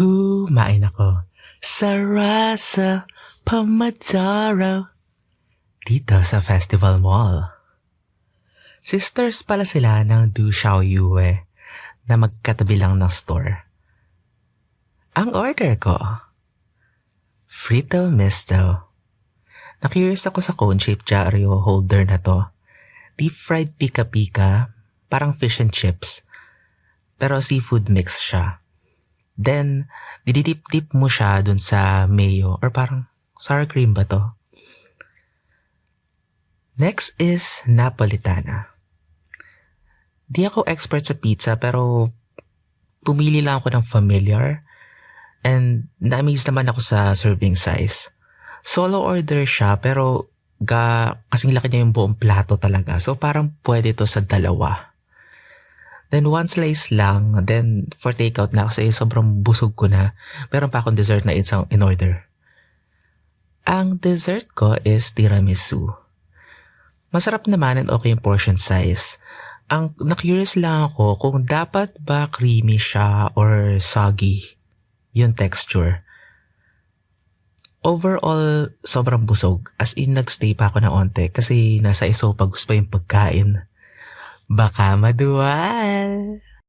Kumain ako sa Rasa Pamataro dito sa Festival Mall. Sisters pala sila ng Du Xiao Yue na magkatabi lang ng store. Ang order ko, Frito Misto. Na-curious ako sa cone-shaped Jarrio holder na to. Deep fried pika-pika, parang fish and chips. Pero seafood mix siya. Then, dididip-dip mo siya dun sa mayo or parang sour cream ba to? Next is Napolitana. Di ako expert sa pizza pero pumili lang ako ng familiar and na-amaze naman ako sa serving size. Solo order siya pero ga, kasing laki niya yung buong plato talaga. So parang pwede to sa dalawa. Then one slice lang, then for takeout na kasi sobrang busog ko na. Meron pa akong dessert na isang in order. Ang dessert ko is tiramisu. Masarap naman and okay yung portion size. Ang na-curious lang ako kung dapat ba creamy siya or soggy yung texture. Overall, sobrang busog. As in, nagstay pa ako ng onte kasi nasa isopagos pa yung pagkain. Baka maduwal.